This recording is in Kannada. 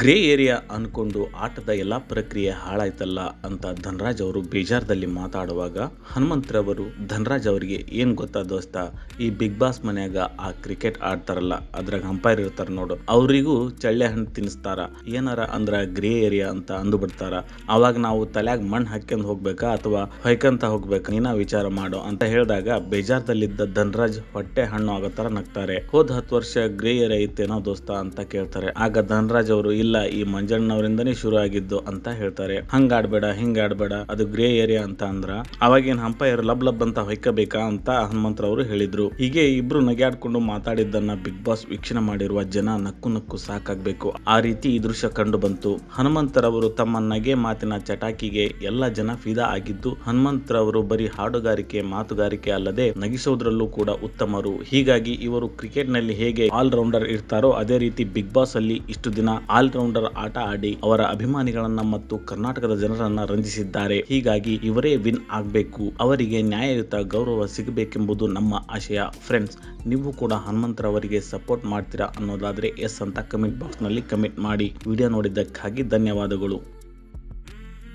ಗ್ರೇ ಏರಿಯಾ ಅಂದ್ಕೊಂಡು ಆಟದ ಎಲ್ಲಾ ಪ್ರಕ್ರಿಯೆ ಹಾಳಾಯ್ತಲ್ಲ ಅಂತ ಧನರಾಜ್ ಅವರು ಬೇಜಾರದಲ್ಲಿ ಮಾತಾಡುವಾಗ ಹನುಮಂತ್ರವರು ಧನರಾಜ್ ಅವರಿಗೆ ಏನ್ ಗೊತ್ತಾ ದೋಸ್ತ? ಈ ಬಿಗ್ ಬಾಸ್ ಮನ್ಯಾಗ ಆ ಕ್ರಿಕೆಟ್ ಆಡ್ತಾರಲ್ಲ, ಅದ್ರಾಗ ಅಂಪೈರ್ ಇರ್ತಾರ ನೋಡು. ಅವರಿಗೂ ಚಳ್ಳೆ ಹಣ್ಣು ತಿನ್ನಿಸ್ತಾರ ಏನಾರ ಅಂದ್ರ ಗ್ರೇ ಏರಿಯಾ ಅಂತ ಅಂದು ಬಿಡ್ತಾರ ಅವಾಗ ನಾವು ತಲೆಯಾಗ ಮಣ್ಣು ಹಾಕ್ಯಂದ್ ಹೋಗ್ಬೇಕಾ ಅಥವಾ ಹೊಯ್ಕಂತ ಹೋಗ್ಬೇಕಾ? ನೀನಾ ವಿಚಾರ ಮಾಡು ಅಂತ ಹೇಳಿದಾಗ ಬೇಜಾರದಲ್ಲಿದ್ದ ಧನರಾಜ್ ಹೊಟ್ಟೆ ಹಣ್ಣು ಆಗೋ ತರ ನಗ್ತಾರೆ. ಹೋದ ಹತ್ತು ವರ್ಷ ಗ್ರೇ ಏರಿಯಾ ಇತ್ತೇನೋ ದೋಸ್ತ ಅಂತ ಕೇಳ್ತಾರೆ. ಆಗ ಧನರಾಜ್ ಅವರು ಇಲ್ಲ, ಈ ಮಂಜಣ್ಣವರಿಂದನೇ ಶುರು ಆಗಿದ್ದು ಅಂತ ಹೇಳ್ತಾರೆ. ಹಂಗ ಆಡ್ಬೇಡ ಹಿಂಗ ಆಡ್ಬೇಡ ಅದು ಗ್ರೇ ಏರಿಯಾ ಅಂತ ಅಂದ್ರ. ಅವಾಗೇನ್ ಅಂಪೈರ್ ಲಬ್ ಲಬ್ ಅಂತ ಹೊಯ್ಕಬೇಕಾ ಅಂತ ಹನುಮಂತರವರು ಹೇಳಿದ್ರು. ಹೀಗೆ ಇಬ್ರು ನಗೆಯಾಡ್ಕೊಂಡು ಮಾತಾಡಿದ್ದನ್ನ ಬಿಗ್ ಬಾಸ್ ವೀಕ್ಷಣೆ ಮಾಡಿರುವ ಜನ ನಕ್ಕು ನಕ್ಕು ಸಾಕಾಗ್ಬೇಕು. ಆ ರೀತಿ ಈ ದೃಶ್ಯ ಕಂಡು ಬಂತು. ಹನುಮಂತರವರು ತಮ್ಮ ನಗೆ ಮಾತಿನ ಚಟಾಕಿಗೆ ಎಲ್ಲ ಜನ ಫಿದಾ ಆಗಿದ್ದು, ಹನುಮಂತರವರು ಬರೀ ಹಾಡುಗಾರಿಕೆ, ಮಾತುಗಾರಿಕೆ ಅಲ್ಲದೆ ನಗಿಸೋದ್ರಲ್ಲೂ ಕೂಡ ಉತ್ತಮರು. ಹೀಗಾಗಿ ಇವರು ಕ್ರಿಕೆಟ್ನಲ್ಲಿ ಹೇಗೆ ಆಲ್ ರೌಂಡರ್ ಇರ್ತಾರೋ ಅದೇ ರೀತಿ ಬಿಗ್ ಬಾಸ್ ಅಲ್ಲಿ ಇಷ್ಟು ದಿನ ಆಲ್ ರೌಂಡರ್ ಆಟ ಆಡಿ ಅವರ ಅಭಿಮಾನಿಗಳನ್ನ ಮತ್ತು ಕರ್ನಾಟಕದ ಜನರನ್ನ ರಂಜಿಸಿದ್ದಾರೆ. ಹೀಗಾಗಿ ಇವರೇ ವಿನ್ ಆಗಬೇಕು. ಅವರಿಗೆ ನ್ಯಾಯಯುತ ಗೌರವ ಸಿಗಬೇಕೆಂಬುದು ನಮ್ಮ ಆಶಯ. ಫ್ರೆಂಡ್ಸ್, ನೀವು ಕೂಡ ಹನುಮಂತರವರಿಗೆ ಸಪೋರ್ಟ್ ಮಾಡ್ತೀರಾ ಅನ್ನೋದಾದ್ರೆ ಎಸ್ ಅಂತ ಕಮೆಂಟ್ ಬಾಕ್ಸ್ನಲ್ಲಿ ಕಮೆಂಟ್ ಮಾಡಿ. ವಿಡಿಯೋ ನೋಡಿದ್ದಕ್ಕಾಗಿ ಧನ್ಯವಾದಗಳು.